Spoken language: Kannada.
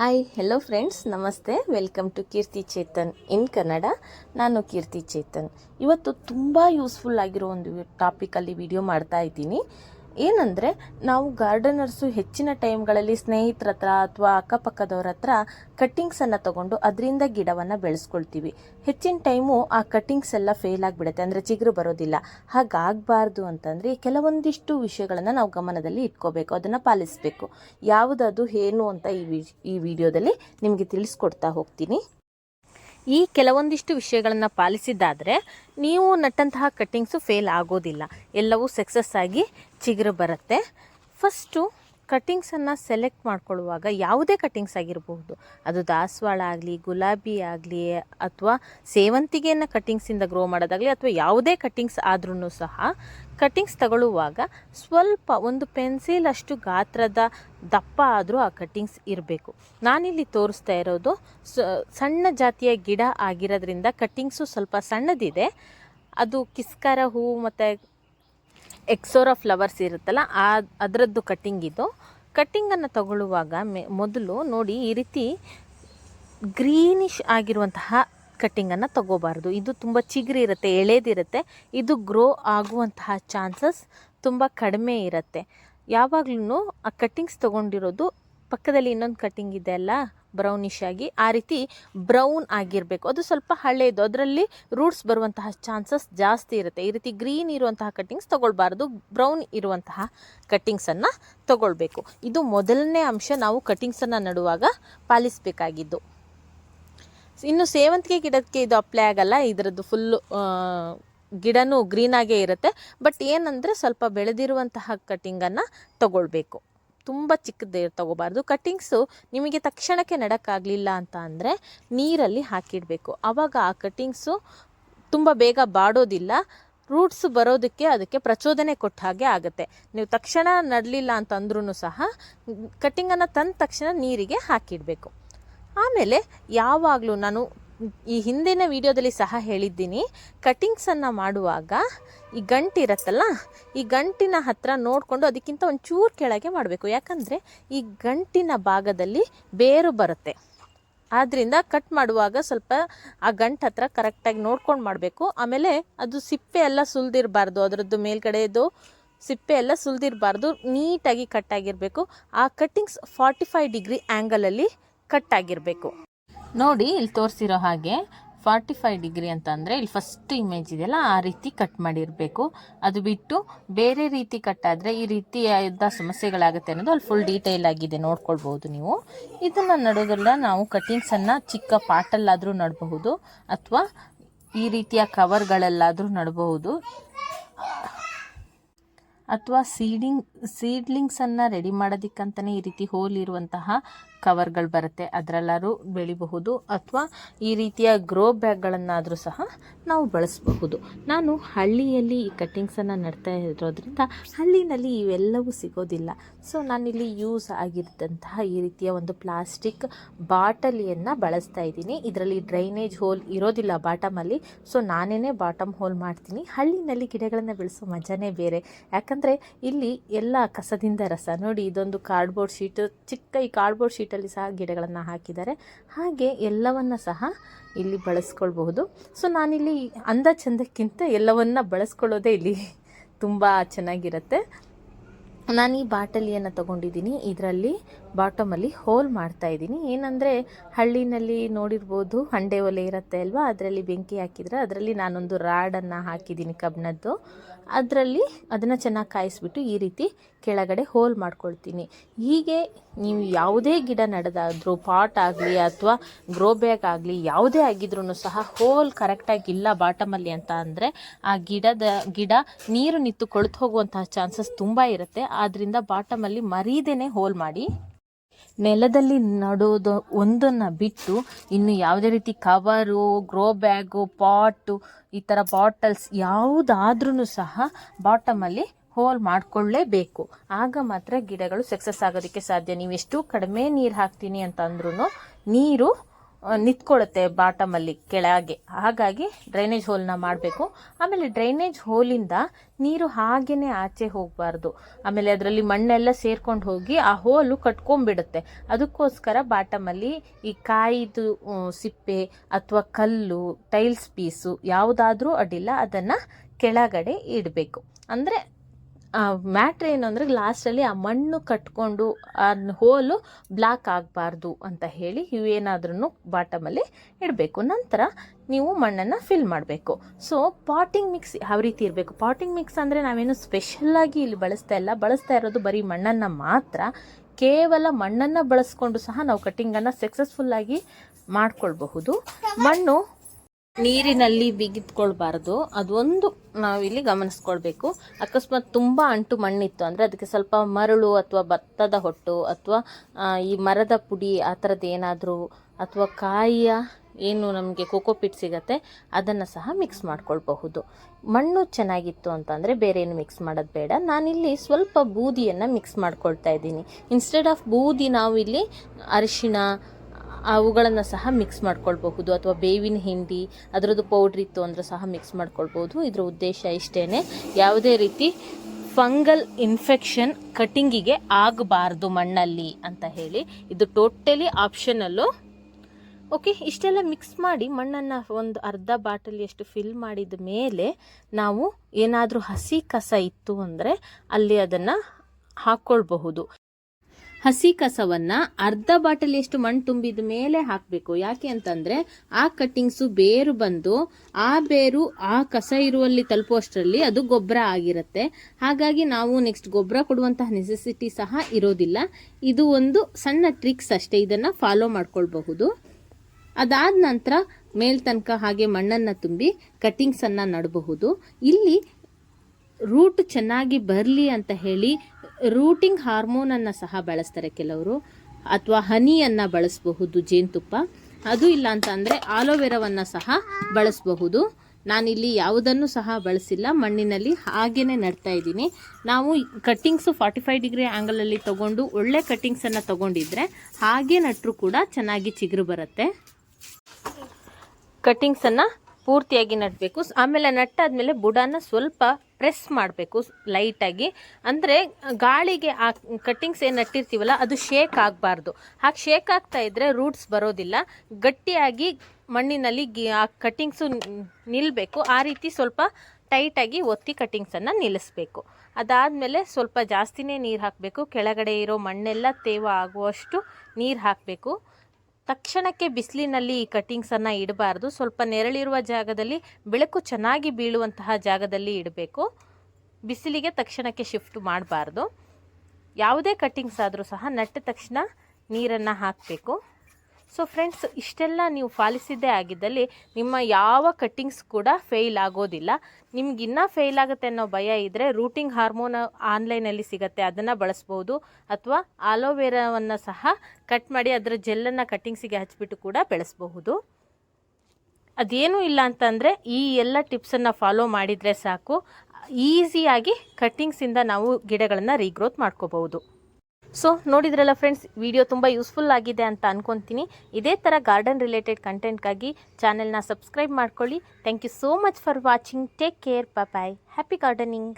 ಹಾಯ್ ಹೆಲೋ ಫ್ರೆಂಡ್ಸ್ ನಮಸ್ತೆ. Welcome to Keerthi Chethan in Kannada ನಾನು ಕೀರ್ತಿ ಚೇತನ್. ಇವತ್ತು ತುಂಬ ಯೂಸ್ಫುಲ್ ಆಗಿರೋ ಒಂದು ಟಾಪಿಕಲ್ಲಿ ವಿಡಿಯೋ ಮಾಡ್ತಾ ಇದ್ದೀನಿ. ಏನಂದರೆ, ನಾವು ಗಾರ್ಡನರ್ಸು ಹೆಚ್ಚಿನ ಟೈಮ್ಗಳಲ್ಲಿ ಸ್ನೇಹಿತರ ಹತ್ರ ಅಥವಾ ಅಕ್ಕಪಕ್ಕದವ್ರ ಹತ್ರ ಕಟ್ಟಿಂಗ್ಸನ್ನು ತಗೊಂಡು ಅದರಿಂದ ಗಿಡವನ್ನು ಬೆಳೆಸ್ಕೊಳ್ತೀವಿ. ಹೆಚ್ಚಿನ ಟೈಮು ಆ ಕಟ್ಟಿಂಗ್ಸ್ ಎಲ್ಲ ಫೇಲ್ ಆಗಿಬಿಡುತ್ತೆ ಅಂದರೆ ಚಿಗುರು ಬರೋದಿಲ್ಲ. ಹಾಗಾಗಬಾರ್ದು ಅಂತಂದರೆ ಕೆಲವೊಂದಿಷ್ಟು ವಿಷಯಗಳನ್ನು ನಾವು ಗಮನದಲ್ಲಿ ಇಟ್ಕೋಬೇಕು, ಅದನ್ನು ಪಾಲಿಸಬೇಕು. ಯಾವುದದು ಏನು ಅಂತ ಈ ವಿ ಈ ವಿಡಿಯೋದಲ್ಲಿ ನಿಮಗೆ ತಿಳಿಸ್ಕೊಡ್ತಾ ಹೋಗ್ತೀನಿ. ಈ ಕೆಲವೊಂದಿಷ್ಟು ವಿಷಯಗಳನ್ನು ಪಾಲಿಸಿದ್ದಾದರೆ ನೀವು ನಟ್ಟಂತಹ ಕಟ್ಟಿಂಗ್ಸು ಫೇಲ್ ಆಗೋದಿಲ್ಲ. ಎಲ್ಲವೂ ಸಕ್ಸಸ್ ಆಗಿ ಚಿಗುರು ಬರುತ್ತೆ. ಫಸ್ಟು ಕಟ್ಟಿಂಗ್ಸನ್ನು ಸೆಲೆಕ್ಟ್ ಮಾಡ್ಕೊಳ್ಳುವಾಗ ಯಾವುದೇ ಕಟ್ಟಿಂಗ್ಸ್ ಆಗಿರಬಹುದು. ಅದು ದಾಸವಾಳ ಆಗಲಿ, ಗುಲಾಬಿ ಆಗಲಿ, ಅಥವಾ ಸೇವಂತಿಗೆಯನ್ನು ಕಟ್ಟಿಂಗ್ಸಿಂದ ಗ್ರೋ ಮಾಡೋದಾಗಲಿ ಅಥವಾ ಯಾವುದೇ ಕಟ್ಟಿಂಗ್ಸ್ ಆದ್ರೂ ಸಹ ಕಟ್ಟಿಂಗ್ಸ್ ತಗೊಳ್ಳುವಾಗ ಸ್ವಲ್ಪ ಒಂದು ಪೆನ್ಸಿಲ್ ಅಷ್ಟು ಗಾತ್ರದ ದಪ್ಪ ಆದರೂ ಆ ಕಟ್ಟಿಂಗ್ಸ್ ಇರಬೇಕು. ನಾನಿಲ್ಲಿ ತೋರಿಸ್ತಾ ಇರೋದು ಸಣ್ಣ ಜಾತಿಯ ಗಿಡ ಆಗಿರೋದ್ರಿಂದ ಕಟ್ಟಿಂಗ್ಸು ಸ್ವಲ್ಪ ಸಣ್ಣದಿದೆ. ಅದು ಕಿಸ್ಕರ ಹೂವು ಮತ್ತು ಎಕ್ಸೋರಾ ಫ್ಲವರ್ಸ್ ಇರುತ್ತಲ್ಲ, ಆ, ಅದರದ್ದು ಕಟ್ಟಿಂಗ್ ಇದು. ಕಟ್ಟಿಂಗನ್ನು ತಗೊಳ್ಳುವಾಗ ಮೆ, ಮೊದಲು ನೋಡಿ ಈ ರೀತಿ ಗ್ರೀನಿಶ್ ಆಗಿರುವಂತಹ ಕಟ್ಟಿಂಗನ್ನು ತಗೋಬಾರ್ದು. ಇದು ತುಂಬ ಚಿಗುರಿ ಇರುತ್ತೆ, ಎಳೆದಿರುತ್ತೆ. ಇದು ಗ್ರೋ ಆಗುವಂತಹ ಚಾನ್ಸಸ್ ತುಂಬ ಕಡಿಮೆ ಇರುತ್ತೆ. ಯಾವಾಗಲೂ ಆ ಕಟ್ಟಿಂಗ್ಸ್ ತೊಗೊಂಡಿರೋದು ಪಕ್ಕದಲ್ಲಿ ಇನ್ನೊಂದು ಕಟ್ಟಿಂಗ್ ಇದೆ ಅಲ್ಲ ಬ್ರೌನಿಶ್ ಆಗಿ ಆ ರೀತಿ ಬ್ರೌನ್ ಆಗಿರಬೇಕು. ಅದು ಸ್ವಲ್ಪ ಹಳೇದು. ಅದರಲ್ಲಿ ರೂಟ್ಸ್ ಬರುವಂತಹ ಚಾನ್ಸಸ್ ಜಾಸ್ತಿ ಇರುತ್ತೆ. ಈ ರೀತಿ ಗ್ರೀನ್ ಇರುವಂತಹ ಕಟ್ಟಿಂಗ್ಸ್ ತೊಗೊಳ್ಬಾರ್ದು. ಬ್ರೌನ್ ಇರುವಂತಹ ಕಟ್ಟಿಂಗ್ಸನ್ನು ತಗೊಳ್ಬೇಕು. ಇದು ಮೊದಲನೇ ಅಂಶ ನಾವು ಕಟ್ಟಿಂಗ್ಸನ್ನು ನಡುವಾಗ ಪಾಲಿಸಬೇಕಾಗಿದ್ದು. ಇನ್ನು ಸೇವಂತಿಗೆ ಗಿಡಕ್ಕೆ ಇದು ಅಪ್ಲೈ ಆಗಲ್ಲ. ಇದರದ್ದು ಫುಲ್ಲು ಗಿಡನೂ ಗ್ರೀನಾಗೇ ಇರುತ್ತೆ. ಬಟ್ ಏನಂದರೆ ಸ್ವಲ್ಪ ಬೆಳೆದಿರುವಂತಹ ಕಟ್ಟಿಂಗನ್ನು ತಗೊಳ್ಬೇಕು. ತುಂಬ ಚಿಕ್ಕದೇ ತಗೋಬಾರ್ದು. ಕಟ್ಟಿಂಗ್ಸು ನಿಮಗೆ ತಕ್ಷಣಕ್ಕೆ ನಡಕ್ಕಾಗಲಿಲ್ಲ ಅಂತ ಅಂದರೆ ನೀರಲ್ಲಿ ಹಾಕಿಡಬೇಕು. ಆವಾಗ ಆ ಕಟ್ಟಿಂಗ್ಸು ತುಂಬ ಬೇಗ ಬಾಡೋದಿಲ್ಲ. ರೂಟ್ಸ್ ಬರೋದಕ್ಕೆ ಅದಕ್ಕೆ ಪ್ರಚೋದನೆ ಕೊಟ್ಟ ಹಾಗೆ ಆಗುತ್ತೆ. ನೀವು ತಕ್ಷಣ ನಡಲಿಲ್ಲ ಅಂತಂದ್ರೂ ಸಹ ಕಟ್ಟಿಂಗನ್ನು ತಂದ ತಕ್ಷಣ ನೀರಿಗೆ ಹಾಕಿಡಬೇಕು. ಆಮೇಲೆ ಯಾವಾಗಲೂ ನಾನು ಈ ಹಿಂದಿನ ವಿಡಿಯೋದಲ್ಲಿ ಸಹ ಹೇಳಿದ್ದೀನಿ. ಕಟಿಂಗ್ಸನ್ನು ಮಾಡುವಾಗ ಈ ಗಂಟು ಈ ಗಂಟಿನ ಹತ್ತಿರ ನೋಡಿಕೊಂಡು ಅದಕ್ಕಿಂತ ಒಂಚೂರು ಕೆಳಗೆ ಮಾಡಬೇಕು. ಯಾಕಂದರೆ ಈ ಗಂಟಿನ ಭಾಗದಲ್ಲಿ ಬೇರು ಬರುತ್ತೆ. ಆದ್ದರಿಂದ ಕಟ್ ಮಾಡುವಾಗ ಸ್ವಲ್ಪ ಆ ಗಂಟು ಹತ್ರ ಕರೆಕ್ಟಾಗಿ ನೋಡ್ಕೊಂಡು ಮಾಡಬೇಕು. ಆಮೇಲೆ ಅದು ಸಿಪ್ಪೆ ಎಲ್ಲ ಸುಲಿದಿರಬಾರ್ದು. ಅದರದ್ದು ಮೇಲ್ಗಡೆದು ಸಿಪ್ಪೆ ಎಲ್ಲ ಸುಲಿದಿರಬಾರ್ದು. ನೀಟಾಗಿ ಕಟ್ ಆಗಿರಬೇಕು. ಆ ಕಟ್ಟಿಂಗ್ಸ್ ಫಾರ್ಟಿ ಫೈವ್ ಡಿಗ್ರಿ ಆ್ಯಂಗಲಲ್ಲಿ ಕಟ್ ಆಗಿರಬೇಕು. ನೋಡಿ, ಇಲ್ಲಿ ತೋರಿಸಿರೋ ಹಾಗೆ ಫಾರ್ಟಿ ಫೈವ್ ಡಿಗ್ರಿ ಅಂತ ಅಂದರೆ ಇಲ್ಲಿ ಫಸ್ಟ್ ಇಮೇಜ್ ಇದೆಯಲ್ಲ, ಆ ರೀತಿ ಕಟ್ ಮಾಡಿರಬೇಕು. ಅದು ಬಿಟ್ಟು ಬೇರೆ ರೀತಿ ಕಟ್ ಆದರೆ ಈ ರೀತಿಯಾದ ಸಮಸ್ಯೆಗಳಾಗುತ್ತೆ ಅನ್ನೋದು ಅಲ್ಲಿ ಫುಲ್ ಡೀಟೇಲ್ ಆಗಿದೆ ನೋಡ್ಕೊಳ್ಬೋದು ನೀವು. ಇದನ್ನು ನಡೋದ್ರಲ್ಲ ನಾವು ಕಟಿಂಗ್ಸನ್ನು ಚಿಕ್ಕ ಪಾಟಲ್ಲಾದರೂ ನಡಬಹುದು, ಅಥವಾ ಈ ರೀತಿಯ ಕವರ್ಗಳಲ್ಲಾದರೂ ನಡಬಹುದು. ಅಥವಾ ಸೀಡಿಂಗ್ ಸೀಡ್ಲಿಂಗ್ಸನ್ನು ರೆಡಿ ಮಾಡೋದಕ್ಕಂತಲೇ ಈ ರೀತಿ ಹೋಲ್ ಇರುವಂತಹ ಕವರ್ಗಳು ಬರುತ್ತೆ ಅದರಲ್ಲಾದ್ರೂ ಬೆಳಿಬಹುದು ಅಥವಾ ಈ ರೀತಿಯ ಗ್ರೋ ಬ್ಯಾಗ್ಗಳನ್ನಾದರೂ ಸಹ ನಾವು ಬಳಸಬಹುದು. ನಾನು ಹಳ್ಳಿಯಲ್ಲಿ ಈ ಕಟ್ಟಿಂಗ್ಸನ್ನು ನಡ್ತಾ ಇರೋದ್ರಿಂದ ಹಳ್ಳಿನಲ್ಲಿ ಇವೆಲ್ಲವೂ ಸಿಗೋದಿಲ್ಲ. ಸೊ ನಾನಿಲ್ಲಿ ಯೂಸ್ ಆಗಿದ್ದಂತಹ ಈ ರೀತಿಯ ಒಂದು ಪ್ಲಾಸ್ಟಿಕ್ ಬಾಟಲಿಯನ್ನು ಬಳಸ್ತಾ ಇದ್ದೀನಿ. ಇದರಲ್ಲಿ ಡ್ರೈನೇಜ್ ಹೋಲ್ ಇರೋದಿಲ್ಲ ಬಾಟಮಲ್ಲಿ. ಸೊ ನಾನೇ ಬಾಟಮ್ ಹೋಲ್ ಮಾಡ್ತೀನಿ. ಹಳ್ಳಿನಲ್ಲಿ ಗಿಡಗಳನ್ನು ಬೆಳೆಸೋ ಮಜಾನೇ ಬೇರೆ. ಯಾಕಂದರೆ ಇಲ್ಲಿ ಎಲ್ಲ ಕಸದಿಂದ ರಸ. ನೋಡಿ, ಇದೊಂದು ಕಾರ್ಡ್ಬೋರ್ಡ್ ಶೀಟ್ ಚಿಕ್ಕ ಈ ಕಾರ್ಡ್ಬೋರ್ಡ್ ಶೀಟಲ್ಲಿ ಸಹ ಗಿಡಗಳನ್ನು ಹಾಕಿದ್ದಾರೆ. ಹಾಗೆ ಎಲ್ಲವನ್ನು ಸಹ ಇಲ್ಲಿ ಬಳಸ್ಕೊಳ್ಬಹುದು. ಸೊ ನಾನಿಲ್ಲಿ ಅಂದ ಚಂದಕ್ಕಿಂತ ಎಲ್ಲವನ್ನ ಬಳಸ್ಕೊಳ್ಳೋದೇ ಇಲ್ಲಿ ತುಂಬ ಚೆನ್ನಾಗಿರುತ್ತೆ. ನಾನು ಈ ಬಾಟಲಿಯನ್ನು ತಗೊಂಡಿದ್ದೀನಿ. ಇದರಲ್ಲಿ ಬಾಟಮಲ್ಲಿ ಹೋಲ್ ಮಾಡ್ತಾ ಇದ್ದೀನಿ. ಏನಂದರೆ ಹಳ್ಳಿನಲ್ಲಿ ನೋಡಿರ್ಬೋದು ಹಂಡೆ ಒಲೆ ಇರುತ್ತೆ ಅಲ್ವಾ? ಅದರಲ್ಲಿ ಬೆಂಕಿ ಹಾಕಿದರೆ ಅದರಲ್ಲಿ ನಾನೊಂದು ರಾಡನ್ನು ಹಾಕಿದ್ದೀನಿ ಕಬ್ಬಿಣದ್ದು ಅದರಲ್ಲಿ ಅದನ್ನು ಚೆನ್ನಾಗಿ ಕಾಯಿಸ್ಬಿಟ್ಟು ಈ ರೀತಿ ಕೆಳಗಡೆ ಹೋಲ್ ಮಾಡ್ಕೊಳ್ತೀನಿ. ಹೀಗೆ ನೀವು ಯಾವುದೇ ಗಿಡ ನಡೆದಾದರೂ ಪಾಟ್ ಆಗಲಿ ಅಥವಾ ಗ್ರೋ ಬ್ಯಾಗ್ ಆಗಲಿ ಯಾವುದೇ ಆಗಿದ್ರೂ ಸಹ ಹೋಲ್ ಕರೆಕ್ಟಾಗಿ ಇಲ್ಲ ಬಾಟಮಲ್ಲಿ ಅಂತ ಅಂದರೆ ಆ ಗಿಡದ, ಗಿಡ ನೀರು ನಿಂತು ಕೊಳೆತು ಹೋಗುವಂತಹ ಚಾನ್ಸಸ್ ತುಂಬ ಇರುತ್ತೆ. ಆದ್ದರಿಂದ ಬಾಟಮಲ್ಲಿ ಮರೀದೇನೆ ಹೋಲ್ ಮಾಡಿ. ನೆಲದಲ್ಲಿ ನಡೋದು ಒಂದನ್ನು ಬಿಟ್ಟು ಇನ್ನು ಯಾವುದೇ ರೀತಿ ಕವರು ಗ್ರೋ ಬ್ಯಾಗು ಪಾಟು ಈ ಥರ ಬಾಟಲ್ಸ್ ಯಾವುದಾದ್ರೂ ಸಹ ಬಾಟಮಲ್ಲಿ ಹೋಲ್ ಮಾಡಿಕೊಳ್ಳೇಬೇಕು. ಆಗ ಮಾತ್ರ ಗಿಡಗಳು ಸಕ್ಸಸ್ ಆಗೋದಕ್ಕೆ ಸಾಧ್ಯ. ನೀವು ಎಷ್ಟು ಕಡಿಮೆ ನೀರು ಹಾಕ್ತೀನಿ ಅಂತಂದ್ರೂ ನೀರು ನಿಂತ್ಕೊಳ್ಳುತ್ತೆ ಬಾಟಮಲ್ಲಿ ಕೆಳಗೆ. ಹಾಗಾಗಿ ಡ್ರೈನೇಜ್ ಹೋಲ್ನ ಮಾಡಬೇಕು. ಆಮೇಲೆ ಡ್ರೈನೇಜ್ ಹೋಲಿಂದ ನೀರು ಹಾಗೇನೆ ಆಚೆ ಹೋಗಬಾರ್ದು. ಆಮೇಲೆ ಅದರಲ್ಲಿ ಮಣ್ಣೆಲ್ಲ ಸೇರ್ಕೊಂಡು ಹೋಗಿ ಆ ಹೋಲು ಕಟ್ಕೊಂಡ್ಬಿಡುತ್ತೆ. ಅದಕ್ಕೋಸ್ಕರ ಬಾಟಮಲ್ಲಿ ಈ ಕಾಯಿದು ಸಿಪ್ಪೆ ಅಥವಾ ಕಲ್ಲು ಟೈಲ್ಸ್ ಪೀಸು ಯಾವುದಾದ್ರೂ ಅಡ್ಡಿಲ್ಲ, ಅದನ್ನು ಕೆಳಗಡೆ ಇಡಬೇಕು. ಅಂದರೆ ಮ್ಯಾಟ್ರ್ ಏನು ಅಂದರೆ ಲಾಸ್ಟಲ್ಲಿ ಆ ಮಣ್ಣು ಕಟ್ಕೊಂಡು ಆ ಹೋಲು ಬ್ಲಾಕ್ ಆಗಬಾರ್ದು ಅಂತ ಹೇಳಿ ಇವೇನಾದ್ರೂ ಬಾಟಮಲ್ಲಿ ಇಡಬೇಕು. ನಂತರ ನೀವು ಮಣ್ಣನ್ನು ಫಿಲ್ ಮಾಡಬೇಕು. ಸೊ ಪಾಟಿಂಗ್ ಮಿಕ್ಸ್ ಯಾವ ರೀತಿ ಇರಬೇಕು? ಪಾಟಿಂಗ್ ಮಿಕ್ಸ್ ಅಂದರೆ ನಾವೇನು ಸ್ಪೆಷಲ್ಲಾಗಿ ಇಲ್ಲಿ ಬಳಸ್ತಾ ಇಲ್ಲ. ಬಳಸ್ತಾ ಇರೋದು ಬರೀ ಮಣ್ಣನ್ನು ಮಾತ್ರ. ಕೇವಲ ಮಣ್ಣನ್ನು ಬಳಸ್ಕೊಂಡು ಸಹ ನಾವು ಕಟ್ಟಿಂಗನ್ನು ಸಕ್ಸಸ್ಫುಲ್ಲಾಗಿ ಮಾಡ್ಕೊಳ್ಬಹುದು. ಮಣ್ಣು ನೀರಿನಲ್ಲಿ ಬಿಗಿದ್ಕೊಳ್ಬಾರ್ದು. ಅದೊಂದು ನಾವಿಲ್ಲಿ ಗಮನಿಸ್ಕೊಳ್ಬೇಕು. ಅಕಸ್ಮಾತ್ ತುಂಬ ಅಂಟು ಮಣ್ಣಿತ್ತು ಅಂದರೆ ಅದಕ್ಕೆ ಸ್ವಲ್ಪ ಮರಳು ಅಥವಾ ಭತ್ತದ ಹೊಟ್ಟು ಅಥವಾ ಈ ಮರದ ಪುಡಿ ಆ ಥರದ್ದು ಏನಾದರೂ ಅಥವಾ ಕಾಯಿಯ ಏನು ನಮಗೆ ಕೋಕೋಪಿಟ್ ಸಿಗತ್ತೆ, ಅದನ್ನು ಸಹ ಮಿಕ್ಸ್ ಮಾಡ್ಕೊಳ್ಬಹುದು. ಮಣ್ಣು ಚೆನ್ನಾಗಿತ್ತು ಅಂತಂದರೆ ಬೇರೆ ಏನು ಮಿಕ್ಸ್ ಮಾಡೋದು ಬೇಡ. ನಾನಿಲ್ಲಿ ಸ್ವಲ್ಪ ಬೂದಿಯನ್ನು ಮಿಕ್ಸ್ ಮಾಡ್ಕೊಳ್ತಾ ಇದ್ದೀನಿ. ಇನ್ಸ್ಟೆಡ್ ಆಫ್ ಬೂದಿ ನಾವಿಲ್ಲಿ ಅರಿಶಿಣ ಅವುಗಳನ್ನು ಸಹ ಮಿಕ್ಸ್ ಮಾಡ್ಕೊಳ್ಬಹುದು. ಅಥವಾ ಬೇವಿನ ಹಿಂಡಿ, ಅದರದ್ದು ಪೌಡ್ರ್ ಇತ್ತು ಅಂದರೆ ಸಹ ಮಿಕ್ಸ್ ಮಾಡ್ಕೊಳ್ಬೋದು ಇದರ ಉದ್ದೇಶ ಇಷ್ಟೇ ಯಾವುದೇ ರೀತಿ ಫಂಗಲ್ ಇನ್ಫೆಕ್ಷನ್ ಕಟಿಂಗಿಗೆ ಆಗಬಾರ್ದು ಮಣ್ಣಲ್ಲಿ ಅಂತ ಹೇಳಿ. ಇದು ಟೋಟಲಿ ಆಪ್ಷನಲ್ಲು ಓಕೆ ಇಷ್ಟೆಲ್ಲ ಮಿಕ್ಸ್ ಮಾಡಿ ಮಣ್ಣನ್ನು ಒಂದು ಅರ್ಧ ಬಾಟಲಿಯಷ್ಟು ಫಿಲ್ ಮಾಡಿದ ಮೇಲೆ ನಾವು ಏನಾದರೂ ಹಸಿ ಕಸ ಇತ್ತು ಅಂದರೆ ಅಲ್ಲಿ ಅದನ್ನು ಹಾಕ್ಕೊಳ್ಬಹುದು ಹಸಿ ಕಸವನ್ನ ಅರ್ಧ ಬಾಟಲಿಯಷ್ಟು ಮಣ್ಣು ತುಂಬಿದ ಮೇಲೆ ಹಾಕಬೇಕು. ಯಾಕೆ ಅಂತಂದ್ರೆ ಆ ಕಟ್ಟಿಂಗ್ಸು ಬೇರು ಬಂದು ಆ ಬೇರು ಆ ಕಸ ಇರುವಲ್ಲಿ ತಲುಪುವಷ್ಟರಲ್ಲಿ ಅದು ಗೊಬ್ಬರ ಆಗಿರುತ್ತೆ. ಹಾಗಾಗಿ ನಾವು ನೆಕ್ಸ್ಟ್ ಗೊಬ್ಬರ ಕೊಡುವಂತಹ ನೆಸೆಸಿಟಿ ಸಹ ಇರೋದಿಲ್ಲ. ಇದು ಒಂದು ಸಣ್ಣ ಟ್ರಿಕ್ಸ್ ಅಷ್ಟೇ. ಇದನ್ನ ಫಾಲೋ ಮಾಡ್ಕೊಳ್ಬಹುದು. ಅದಾದ ನಂತರ ಮೇಲ್ ತನಕ ಹಾಗೆ ಮಣ್ಣನ್ನು ತುಂಬಿ ಕಟ್ಟಿಂಗ್ಸನ್ನು ನಡಬಹುದು. ಇಲ್ಲಿ ರೂಟ್ ಚೆನ್ನಾಗಿ ಬರಲಿ ಅಂತ ಹೇಳಿ ರೂಟಿಂಗ್ ಹಾರ್ಮೋನನ್ನು ಸಹ ಬಳಸ್ತಾರೆ ಕೆಲವರು, ಅಥವಾ ಹನಿಯನ್ನು ಬಳಸಬಹುದು, ಜೇನುತುಪ್ಪ. ಅದು ಇಲ್ಲ ಅಂತ ಅಂದರೆ ಆಲೋವೆರಾವನ್ನು ಸಹ ಬಳಸಬಹುದು. ನಾನಿಲ್ಲಿ ಯಾವುದನ್ನು ಸಹ ಬಳಸಿಲ್ಲ, ಮಣ್ಣಿನಲ್ಲಿ ಹಾಗೇ ನಡ್ತಾ ಇದ್ದೀನಿ. ನಾವು ಕಟ್ಟಿಂಗ್ಸು ಫಾರ್ಟಿ ಫೈವ್ ಡಿಗ್ರಿ ಆ್ಯಂಗಲಲ್ಲಿ ತಗೊಂಡು ಒಳ್ಳೆ ಕಟ್ಟಿಂಗ್ಸನ್ನು ತಗೊಂಡಿದ್ರೆ ಹಾಗೆ ನಟ್ಟರು ಕೂಡ ಚೆನ್ನಾಗಿ ಚಿಗುರು ಬರುತ್ತೆ. ಕಟ್ಟಿಂಗ್ಸನ್ನು ಪೂರ್ತಿಯಾಗಿ ನಟ್ಟಬೇಕು ಆಮೇಲೆ ನಟ್ಟಾದಮೇಲೆ ಬುಡನ ಸ್ವಲ್ಪ ಪ್ರೆಸ್ ಮಾಡಬೇಕು. ಲೈಟಾಗಿ. ಅಂದರೆ ಗಾಳಿಗೆ ಆ ಕಟ್ಟಿಂಗ್ಸ್ ಏನು ನಟ್ಟಿರ್ತೀವಲ್ಲ, ಅದು ಶೇಕ್ ಆಗಬಾರ್ದು. ಹಾಗೆ ಶೇಕ್ ಆಗ್ತಾ ಇದ್ದರೆ ರೂಟ್ಸ್ ಬರೋದಿಲ್ಲ. ಗಟ್ಟಿಯಾಗಿ ಮಣ್ಣಿನಲ್ಲಿ ಆ ಕಟ್ಟಿಂಗ್ಸು ನಿಲ್ಲಬೇಕು ಆ ರೀತಿ ಸ್ವಲ್ಪ ಟೈಟಾಗಿ ಒತ್ತಿ ಕಟ್ಟಿಂಗ್ಸನ್ನು ನಿಲ್ಲಿಸ್ಬೇಕು. ಅದಾದಮೇಲೆ ಸ್ವಲ್ಪ ಜಾಸ್ತಿನೇ ನೀರು ಹಾಕಬೇಕು. ಕೆಳಗಡೆ ಇರೋ ಮಣ್ಣೆಲ್ಲ ತೇವ ಆಗುವಷ್ಟು ನೀರು ಹಾಕಬೇಕು. ತಕ್ಷಣಕ್ಕೆ ಬಿಸಿಲಿನಲ್ಲಿ ಈ ಕಟ್ಟಿಂಗ್ಸನ್ನು ಇಡಬಾರ್ದು. ಸ್ವಲ್ಪ ನೆರಳಿರುವ ಜಾಗದಲ್ಲಿ ಬೆಳಕು ಚೆನ್ನಾಗಿ ಬೀಳುವಂತಹ ಜಾಗದಲ್ಲಿ ಇಡಬೇಕು. ಬಿಸಿಲಿಗೆ ತಕ್ಷಣಕ್ಕೆ ಶಿಫ್ಟ್ ಮಾಡಬಾರ್ದು. ಯಾವುದೇ ಕಟ್ಟಿಂಗ್ಸ್ ಆದರೂ ಸಹ ನಟ್ಟ ತಕ್ಷಣ ನೀರನ್ನು ಹಾಕಬೇಕು. ಸೊ ಫ್ರೆಂಡ್ಸ್ ಇಷ್ಟೆಲ್ಲ ನೀವು ಪಾಲಿಸಿದ್ದೇ ಆಗಿದ್ದಲ್ಲಿ ನಿಮ್ಮ ಯಾವ ಕಟ್ಟಿಂಗ್ಸ್ ಕೂಡ ಫೇಲ್ ಆಗೋದಿಲ್ಲ. ನಿಮ್ಗೆ ಇನ್ನೂ ಫೇಲ್ ಆಗುತ್ತೆ ಅನ್ನೋ ಭಯ ಇದ್ದರೆ ರೂಟಿಂಗ್ ಹಾರ್ಮೋನ್ ಆನ್ಲೈನಲ್ಲಿ ಸಿಗುತ್ತೆ, ಅದನ್ನು ಬಳಸ್ಬೋದು. ಅಥವಾ ಆಲೋವೆರಾವನ್ನು ಸಹ ಕಟ್ ಮಾಡಿ ಅದರ ಜೆಲ್ಲನ್ನು ಕಟ್ಟಿಂಗ್ಸಿಗೆ ಹಚ್ಚಿಬಿಟ್ಟು ಕೂಡ ಬೆಳೆಸಬಹುದು. ಅದೇನೂ ಇಲ್ಲ ಅಂತಂದರೆ ಈ ಎಲ್ಲ ಟಿಪ್ಸನ್ನು ಫಾಲೋ ಮಾಡಿದರೆ ಸಾಕು. ಈಸಿಯಾಗಿ ಕಟ್ಟಿಂಗ್ಸಿಂದ ನಾವು ಗಿಡಗಳನ್ನು ರೀಗ್ರೋತ್ ಮಾಡ್ಕೋಬಹುದು. ಸೊ ನೋಡಿದ್ರಲ್ಲ ಫ್ರೆಂಡ್ಸ್ ವಿಡಿಯೋ ತುಂಬ ಯೂಸ್ಫುಲ್ ಆಗಿದೆ ಅಂತ ಅನ್ಕೊತೀನಿ. ಇದೇ ಥರ ಗಾರ್ಡನ್ ರಿಲೇಟೆಡ್ ಕಂಟೆಂಟ್ಗಾಗಿ ಚಾನೆಲ್ನ ಸಬ್ಸ್ಕ್ರೈಬ್ ಮಾಡ್ಕೊಳ್ಳಿ. Thank you so much for watching take care bye happy gardening